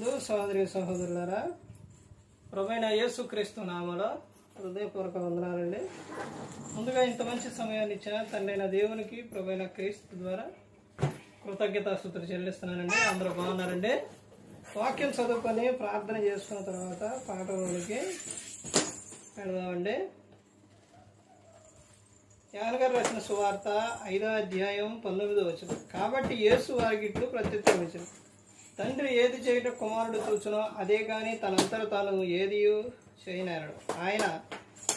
Hello సహోదరి సహోదరులారా ప్రభైన యేసుక్రీస్తు నామలో హృదయపూర్వక వందనాలండి. ముందుగా ఇంత మంచి సమయాన్ని ఇచ్చిన తండ్రైన దేవునికి ప్రభైన క్రీస్తు ద్వారా కృతజ్ఞతాస్తుతులు చెల్లిస్తున్నానండి. అందరూ బాగున్నారండి? వాక్యం చదువుకొని ప్రార్థన చేసుకున్న తర్వాత పాఠంలోకి వెళదామండి యానగారు రాసిన సువార్త ఐదో అధ్యాయం పంతొమ్మిదో వచ్చిన కాబట్టి యేసు వారిగిట్లు ప్రత్యుత్తరం ఇచ్చిన తండ్రి ఏది చేయట కుమారుడు చూచునో అదే కానీ తనంతట తాను ఏది చేయనాడు ఆయన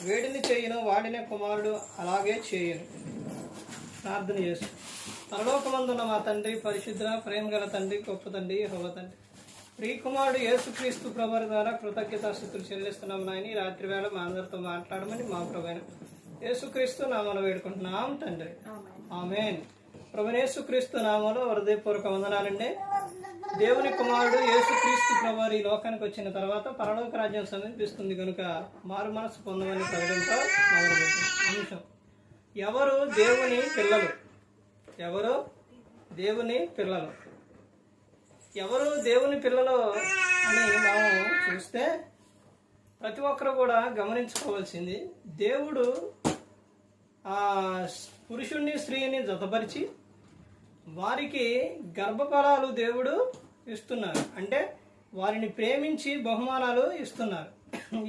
వేడిని చేయను వాడిన కుమారుడు అలాగే చేయను. ప్రార్థన చేసు పరలోకమందున్న మా తండ్రి పరిశుద్ధ ప్రేమ గల తండ్రి గొప్ప తండ్రి హోవ తండ్రి. ప్రియకుమారుడు యేసుక్రీస్తు ప్రభు ద్వారా కృతజ్ఞతాస్థుతులు చెల్లిస్తున్నాం నాయని రాత్రి వేళ మా అందరితో మాట్లాడమని మా ప్రభైన యేసుక్రీస్తు నామను వేడుకుంటున్నాం తండ్రి. ఆమెన్. ప్రభు యేసుక్రీస్తు నామలో హృదయపూర్వక వందనాలండి. దేవుని కుమారుడు యేసుక్రీస్తు ప్రభు ఈ లోకానికి వచ్చిన తర్వాత పరలోక రాజ్యం సమీపిస్తుంది కనుక మారు మనసు పొందమని ప్రకటనతో అంశం ఎవరు దేవుని పిల్లలు? ఎవరు దేవుని పిల్లలు? ఎవరు దేవుని పిల్లలు అని మనం చూస్తే ప్రతి ఒక్కరు కూడా గమనించుకోవాల్సింది దేవుడు ఆ పురుషుణ్ణి స్త్రీని జతపరిచి వారికి గర్భఫలాలు దేవుడు ఇస్తున్నారు. అంటే వారిని ప్రేమించి బహుమానాలు ఇస్తున్నారు.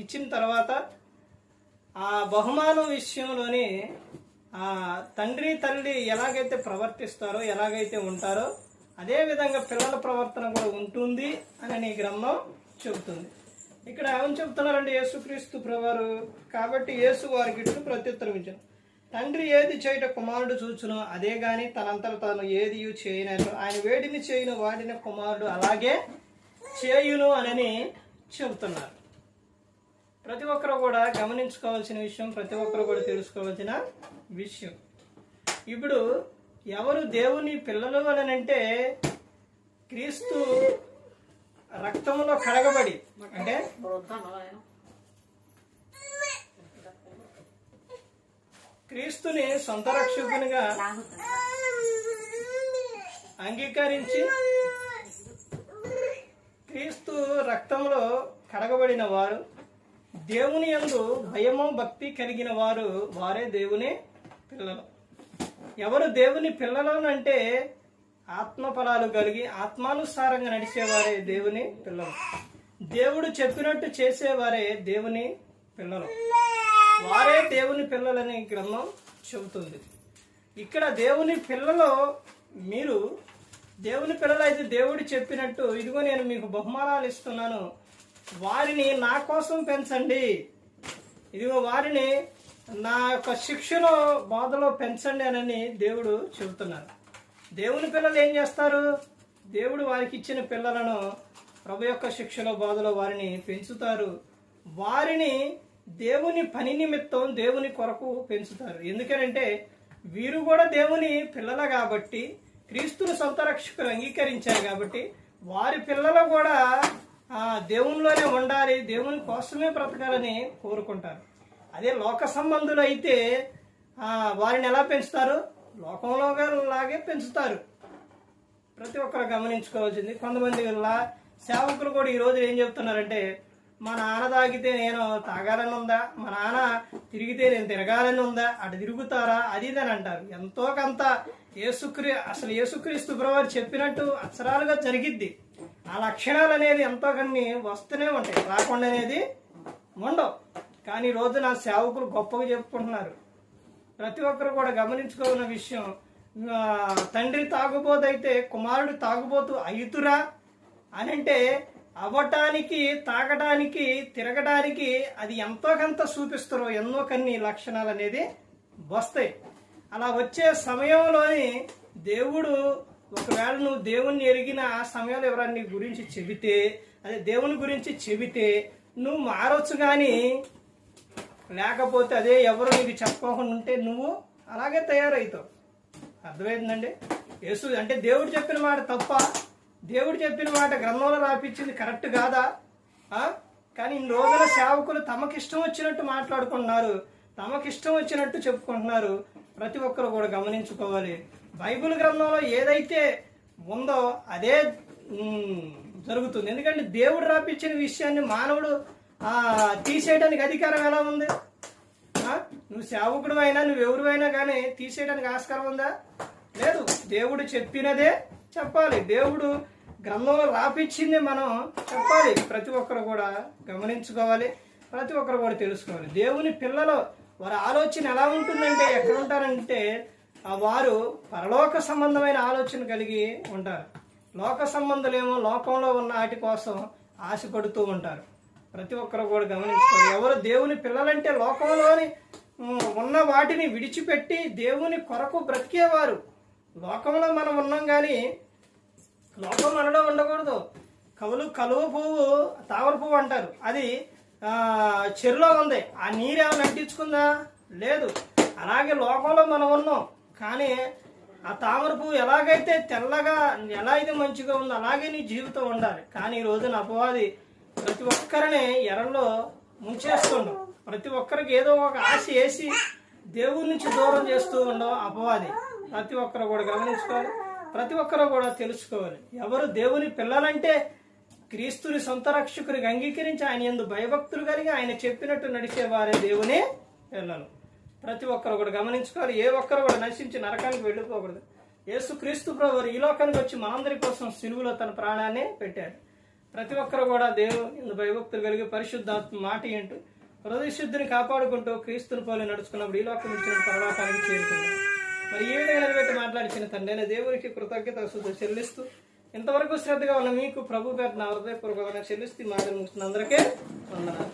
ఇచ్చిన తర్వాత ఆ బహుమానం విషయంలోని ఆ తండ్రి తల్లి ఎలాగైతే ప్రవర్తిస్తారో ఎలాగైతే ఉంటారో అదేవిధంగా పిల్లల ప్రవర్తన కూడా ఉంటుంది అని ఈ గ్రంథం చెబుతుంది. ఇక్కడ ఏమని చెప్తున్నారంటే యేసుక్రీస్తు ప్రవారు కాబట్టి యేసు వారికి ఇట్లు ప్రత్యుత్తరం ఇచ్చారు తండ్రి ఏది చేయట కుమారుడు చూచునో అదే గాని తనంతట తాను ఏది చేయనట్లు. ఆయన వేడిని చేయను వాడిన కుమారుడు అలాగే చేయును అని చెబుతున్నారు. ప్రతి ఒక్కరు కూడా గమనించుకోవాల్సిన విషయం ప్రతి ఒక్కరు కూడా తెలుసుకోవాల్సిన విషయం. ఇప్పుడు ఎవరు దేవుని పిల్లలు అని అంటే క్రీస్తు రక్తంలో కడగబడి అంటే క్రీస్తుని సొంత రక్షకునిగా అంగీకరించి క్రీస్తు రక్తంలో కడగబడిన వారు దేవుని ఎందు భయము భక్తి కలిగిన వారు వారే దేవుని పిల్లలు. ఎవరు దేవుని పిల్లలనంటే అంటే కలిగి ఆత్మానుసారంగా నడిచేవారే దేవుని పిల్లలు. దేవుడు చెప్పినట్టు చేసేవారే దేవుని పిల్లలు. వారే దేవుని పిల్లలని గ్రంథం చెబుతుంది. ఇక్కడ దేవుని పిల్లలో మీరు దేవుని పిల్లలైతే దేవుడు చెప్పినట్టు ఇదిగో నేను మీకు బహుమానాలు ఇస్తున్నాను. వారిని నా కోసం పెంచండి. ఇదిగో వారిని నా యొక్క శిక్షలో బాధలో పెంచండి అని దేవుడు చెబుతున్నారు. దేవుని పిల్లలు ఏం చేస్తారు? దేవుడు వారికి ఇచ్చిన పిల్లలను ప్రభు యొక్క శిక్షలో బాధలో వారిని పెంచుతారు. వారిని దేవుని పని నిమిత్తం దేవుని కొరకు పెంచుతారు. ఎందుకనంటే వీరు కూడా దేవుని పిల్లల కాబట్టి క్రీస్తుని సొంత రక్షకులు అంగీకరించారు కాబట్టి వారి పిల్లలు కూడా ఆ, దేవునిలోనే ఉండాలి దేవుని కోసమే బ్రతకాలని కోరుకుంటారు. అదే లోక సంబంధులు అయితే వారిని ఎలా పెంచుతారు? లోకంలో లాగే పెంచుతారు. ప్రతి ఒక్కరు గమనించుకోవాల్సింది. కొంతమంది వల్ల సేవకులు కూడా ఈ రోజు ఏం చెప్తున్నారంటే మా నాన్న తాగితే నేను తాగాలని ఉందా మా నాన్న తిరిగితే నేను తిరగాలని ఉందా అటు తిరుగుతారా? అది ఇది అని అంటారు. ఎంతో కొంత ఏసుక్రీ అసలు ఏసుక్రీస్తు బ్రవర్ చెప్పినట్టు అక్షరాలుగా జరిగిద్ది. ఆ లక్షణాలు అనేది ఎంతో కొన్ని వస్తూనే ఉంటాయి. రాకుండా అనేది ఉండవు. కానీ ఈ రోజు నా సేవకులు గొప్పగా చెప్పుకుంటున్నారు. ప్రతి ఒక్కరు కూడా గమనించుకోవాల్సిన విషయం తండ్రి తండ్రి తాగుబోతైతే కుమారుడు తాగుబోతు అయితురా అని అంటే అవ్వటానికి తాగడానికి తిరగడానికి అది ఎంతో కొంత చూపిస్తారో ఎన్నో కొన్ని లక్షణాలు అనేది వస్తాయి. అలా వచ్చే సమయంలోని దేవుడు ఒకవేళ నువ్వు దేవుణ్ణి ఎరిగిన ఆ సమయంలో ఎవరైనా నీ గురించి చెబితే అదే దేవుని గురించి చెబితే నువ్వు మారొచ్చు కానీ లేకపోతే అదే ఎవరు నీకు చెప్పకుండా ఉంటే నువ్వు అలాగే తయారవుతావు. అర్థమైందండి? యేసు అంటే దేవుడు చెప్పిన మాట తప్ప దేవుడు చెప్పిన మాట గ్రంథంలో రాపించింది కరెక్ట్ కాదా? కానీ ఇన్ని రోజుల సేవకులు తమకిష్టం వచ్చినట్టు మాట్లాడుకుంటున్నారు. తమకిష్టం వచ్చినట్టు చెప్పుకుంటున్నారు. ప్రతి ఒక్కరు కూడా గమనించుకోవాలి. బైబిల్ గ్రంథంలో ఏదైతే ఉందో అదే జరుగుతుంది. ఎందుకంటే దేవుడు రాపించిన విషయాన్ని మానవుడు తీసేయడానికి అధికారం ఎలా ఉంది? నువ్వు సేవకుడు అయినా నువ్వు ఎవరు అయినా కానీ తీసేయడానికి ఆస్కారం ఉందా? లేదు. దేవుడు చెప్పినదే చెప్పాలి. దేవుడు గ్రంథంలో రాపిచ్చింది మనం చెప్పాలి. ప్రతి ఒక్కరు కూడా గమనించుకోవాలి. ప్రతి ఒక్కరు కూడా తెలుసుకోవాలి. దేవుని పిల్లలు వారి ఆలోచన ఎలా ఉంటుందంటే ఎక్కడ ఉంటారంటే వారు పరలోక సంబంధమైన ఆలోచన కలిగి ఉంటారు. లోక సంబంధులేమో లోకంలో ఉన్న వాటి కోసం ఆశపడుతూ ఉంటారు. ప్రతి ఒక్కరు కూడా గమనించుకోవాలి. ఎవరు దేవుని పిల్లలంటే లోకంలోని ఉన్న వాటిని విడిచిపెట్టి దేవుని కొరకు బ్రతికేవారు. లోకంలో మనం ఉన్నాం కానీ లోపం మనలో ఉండకూడదు. కవులు కలువ పువ్వు తామర పువ్వు అంటారు. అది చెరులో ఉంది. ఆ నీరు ఏమైనా అంటించుకుందా? లేదు. అలాగే లోకంలో మనం ఉన్నాం. కానీ ఆ తామర పువ్వు ఎలాగైతే తెల్లగా ఎలా అయితే మంచిగా ఉందో అలాగే నీ జీవితం ఉండాలి. కానీ ఈ రోజున అపవాది ప్రతి ఒక్కరిని ఎరల్లో ముంచేస్తుండవు ప్రతి ఒక్కరికి ఏదో ఒక ఆశ వేసి దేవుడి నుంచి దూరం చేస్తూ ఉండవు అపవాది. ప్రతి ఒక్కరు కూడా గమనించుకోవాలి. ప్రతి ఒక్కరు కూడా తెలుసుకోవాలి. ఎవరు దేవుని పిల్లలంటే క్రీస్తుని సొంత రక్షకుడికి అంగీకరించి ఆయన ఎందు భయభక్తులు కలిగి ఆయన చెప్పినట్టు నడిచేవారే దేవుని పిల్లలు. ప్రతి ఒక్కరు కూడా గమనించుకోవాలి. ఏ ఒక్కరు కూడా నశించి నరకానికి వెళ్ళిపోకూడదు. యేసు క్రీస్తు ప్రభు ఈ లోకానికి వచ్చి మనందరి కోసం సిలువులో తన ప్రాణాన్ని పెట్టాడు. ప్రతి ఒక్కరు కూడా దేవుని ఇందు భయభక్తులు కలిగి పరిశుద్ధాత్మ మాట ఏంటూ హృదయ శుద్ధిని కాపాడుకుంటూ క్రీస్తుని పోలి నడుచుకున్నప్పుడు ఈ లోకం నుంచి పరలోకానికి చేరుకున్నాడు మరి ఏ విధంగా నిలబెట్టి మాట్లాడిచిన తండ్రి అయిన దేవునికి కృతజ్ఞత చెల్లిస్తూ ఇంతవరకు శ్రద్ధగా వాళ్ళ మీకు ప్రభు పేరు నా హృదయపూర్వకంగా చెల్లిస్తూ మాటలు ముగిస్తున్న అందరికీ వందనాలు.